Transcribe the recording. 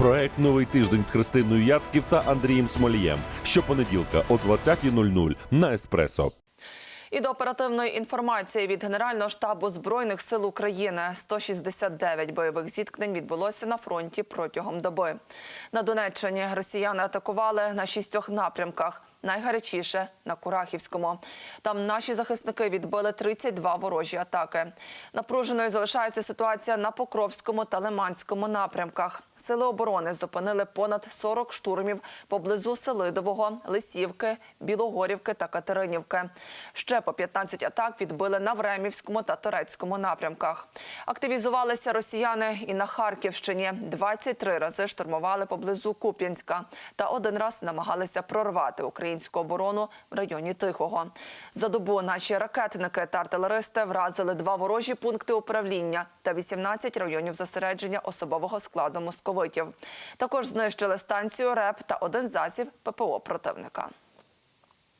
Проект Новий тиждень з Христиною Яцьків та Андрієм Смолієм. Щопонеділка о 20.00 на Еспресо. І до оперативної інформації від Генерального штабу збройних сил України 169 бойових зіткнень відбулося на фронті протягом доби. На Донеччині росіяни атакували на шістьох напрямках. Найгарячіше на Курахівському. Там наші захисники відбили 32 ворожі атаки. Напруженою залишається ситуація на Покровському та Лиманському напрямках. Сили оборони зупинили понад 40 штурмів поблизу Селидового, Лисівки, Білогорівки та Катеринівки. Ще по 15 атак відбили на Времівському та Торецькому напрямках. Активізувалися росіяни і на Харківщині. 23 рази штурмували поблизу Куп'янська та один раз намагалися прорвати українську оборону в районі Тихого. За добу наші ракетники та артилеристи вразили два ворожі пункти управління та 18 районів зосередження особового складу московитів. Також знищили станцію РЕП та один засіб ППО противника.